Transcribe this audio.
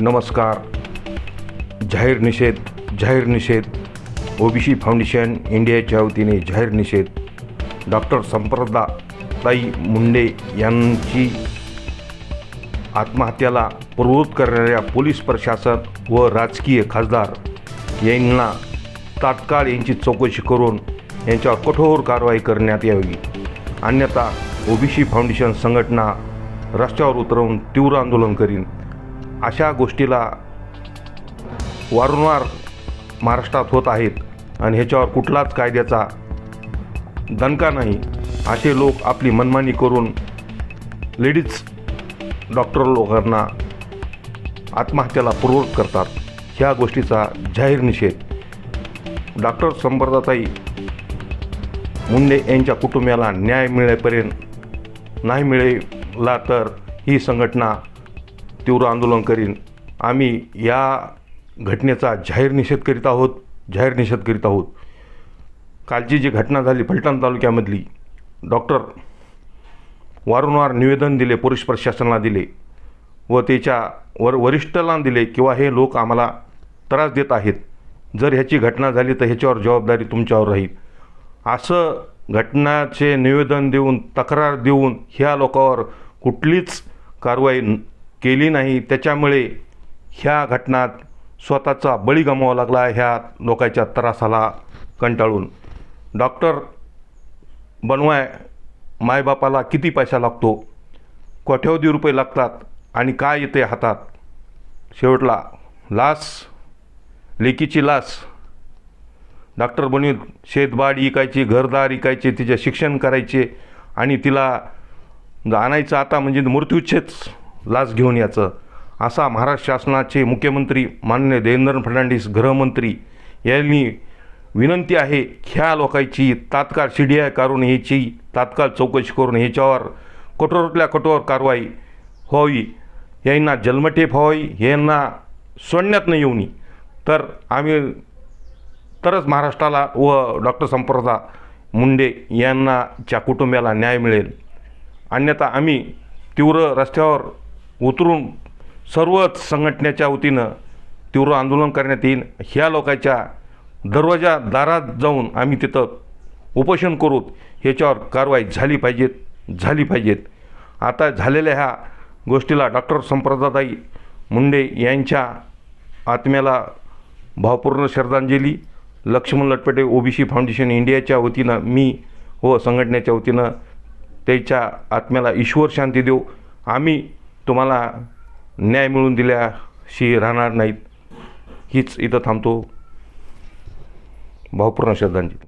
नमस्कार. जाहीर निषेध जाहीर निषेध. ओबीसी फाउंडेशन इंडियाच्या वतीने जाहीर निषेध. डॉक्टर संप्रदा ताई मुंडे यांची आत्महत्याला प्रवृत्त करणाऱ्या पोलीस प्रशासन व राजकीय खासदार यांना तात्काळ यांची चौकशी करून यांच्यावर कठोर कारवाई करण्यात यावी. अन्यथा ओबीसी फाउंडेशन संघटना रस्त्यावर उतरवून तीव्र आंदोलन करीन. अशा गोष्टीला वारंवार महाराष्ट्रात होत आहेत आणि ह्याच्यावर कुठलाच कायद्याचा दणका नाही. असे लोक आपली मनमानी करून लेडीज डॉक्टर लोकांना आत्महत्येला प्रवृत्त करतात. ह्या गोष्टीचा जाहीर निषेध. डॉक्टर संप्रदाताई मुंडे यांच्या कुटुंबियाला न्याय मिळेपर्यंत नाही मिळेला तर ही संघटना तीव्र आंदोलन करीन. आम्ही या घटनेचा जाहीर निषेध करीत आहोत जाहीर निषेध करीत आहोत. कालची जी घटना झाली फलटण तालुक्यामधली डॉक्टर वारंवार निवेदन दिले पोलीस प्रशासनाला दिले व त्याच्या वर वरिष्ठला दिले किंवा हे लोक आम्हाला त्रास देत आहेत. जर ह्याची घटना झाली तर ह्याच्यावर जबाबदारी तुमच्यावर राहील. असं घटनाचे निवेदन देऊन तक्रार देऊन ह्या लोकांवर कुठलीच कारवाई केली नाही त्याच्यामुळे ह्या घटनात स्वतःचा बळी गमावा लागला ह्या लोकांच्या त्रासाला कंटाळून. डॉक्टर बनवाय मायबापाला किती पैसा लागतो? कोट्यवधी रुपये लागतात आणि काय येते हातात? शेवटला लास लेकीची लास. डॉक्टर बनवून शेतबाड इकायची घरदार इकायचे तिचे शिक्षण करायचे आणि तिला आणायचं आता म्हणजे मृत्यूचेच. लाच घेऊन याचं. असा महाराष्ट्र शासनाचे मुख्यमंत्री माननीय देवेंद्र फडणवीस गृहमंत्री यांनी विनंती आहे ह्या लोकांची तात्काळ सी डी आय काढून ह्याची तात्काळ चौकशी करून ह्याच्यावर कठोरातल्या कठोर कारवाई व्हावी. यांना जन्मठेप व्हावी यांना सोडण्यात न येऊन. तर आम्ही तरच महाराष्ट्राला व डॉक्टर संप्रदा मुंडे यांना च्या कुटुंबियाला न्याय मिळेल. अन्यथा आम्ही तीव्र रस्त्यावर उतरून सर्वच संघटनेच्या वतीनं तीव्र आंदोलन करण्यात येईल. ह्या लोकांच्या दरवाजा दारात जाऊन आम्ही तिथं उपोषण करू. ह्याच्यावर कारवाई झाली पाहिजेत झाली पाहिजेत. आता झालेल्या ह्या गोष्टीला डॉक्टर संप्रदाताई मुंडे यांच्या आत्म्याला भावपूर्ण श्रद्धांजली. लक्ष्मण लटपटे ओबीसी फाउंडेशन इंडियाच्या वतीनं मी व संघटनेच्या वतीनं त्याच्या आत्म्याला ईश्वर शांती देऊ. आम्ही तुम्हाला न्याय मिळून दिल्याशी राहणार नाहीत. हीच इथं थांबतो. भावपूर्ण श्रद्धांजली.